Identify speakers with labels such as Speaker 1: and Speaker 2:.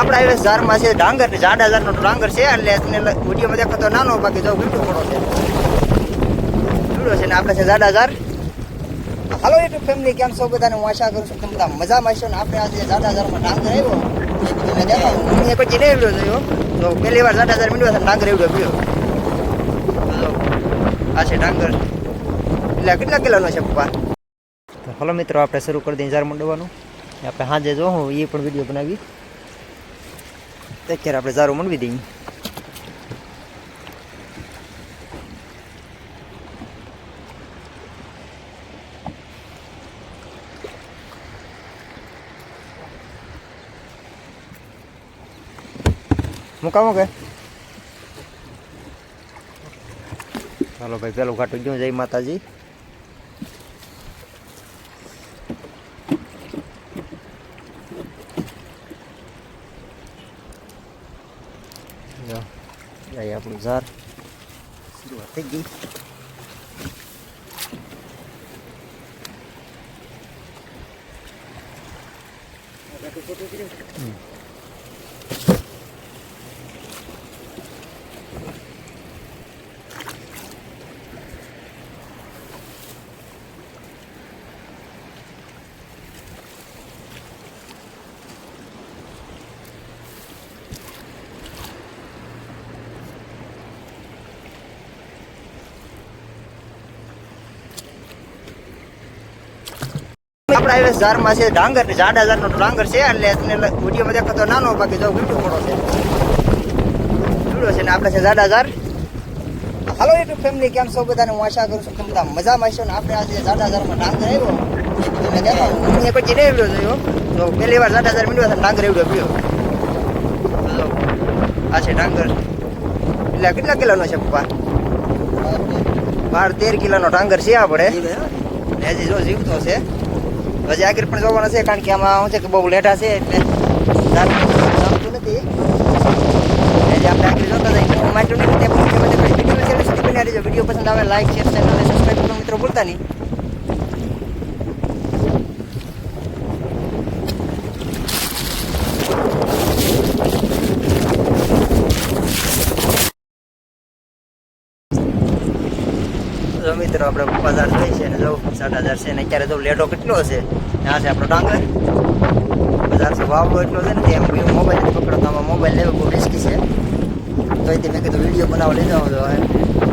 Speaker 1: આપણે હવે ઝારમાં છે, ડાંગર ને જાડા ઝાડનો ડાંગર છે, એટલે તમને વિડીયોમાં દેખાતો નાનો બાકી જો વીટો પડો છે. વીડો છે ને આપણે છે જાડા ઝાર હાલો યુટ્યુબ ફેમિલી કેમ છો બધાને? હું આશા કરું છું કે બધા મજામાં છો ને આપણે આજે જાડા ઝારમાં ડાંગર આવ્યો. પછી નહીં વીડિયો જોયો. તો પહેલી વાર જાડા ઝાર મીડ્યો ડાંગર એવડો જો, આ છે ડાંગર. એટલે કેટલા કિલોનો છે પપ્પા? હલો મિત્રો, આપણે શરૂ કરી દઈએ ઝાર મંડવાનું. આપણે હાજે જો હું એ પણ વીડિયો બનાવી. અત્યારે આપણે ઝારું મંડવી દઈએ મુકામો કે ચાલો ભાઈ પેલું ઘાટું ગયું જય માતાજી જો, જાય આપણું ઝાર શરૂઆત થઈ ગઈ હમ. આપણા હવે ઝારમાં છે, ડાંગર ને જાડા ઝાડનો ડાંગર છે, એટલે તમને વિડીયોમાં દેખાતો નાનો બાકી જો વીટો પડો છે. વીડો છે ને આપણે છે જાડા ઝાડ હાલો યુટ્યુબ ફેમિલી કેમ છો બધાને? હું આશા કરું છું કે બધા મજામાં હશો ને આપણે આજે જાડા ઝાડમાં ડાંગર આવ્યો. એટલે દેખાવ હું એક પછી નહીં વીડિયો જોયો. તો પહેલી વાર જાડા ઝાડ મીડ્યો છે ડાંગર એવડો પીયો જો આ છે ડાંગર. એટલે આ કેટલા કિલોનો છે પપ્પા? બાર તેર કિલોનો ડાંગર છે આપણે ને હજી જો જીવતો છે. હજી આગળ પણ જોવાના છે, કારણ કે આમાં શું છે કે બહુ લેટા છે એટલે જામતું નથી. આપણે આગળ જોતા જઈએ નહીં તે પણ વીડિયો છે વીડિયો પસંદ આવે લાઈક શેર ચેનલ સબસ્ક્રાઈબ કરવાનું મિત્રો ભૂલતા નહીં જો મિત્રો, આપણે બજાર થઈ છે ને જો સાત હજાર છે ને અત્યારે જો લેટો કેટલો છે ત્યાં છે આપણો ડાંગર બજાર છે ભાવ એટલો છે ને એમ મોબાઈલ પકડો તો મોબાઈલ લેવો બહુ રિસ્કી છે. તો મેં કીધું વીડિયો બનાવો લઈ તો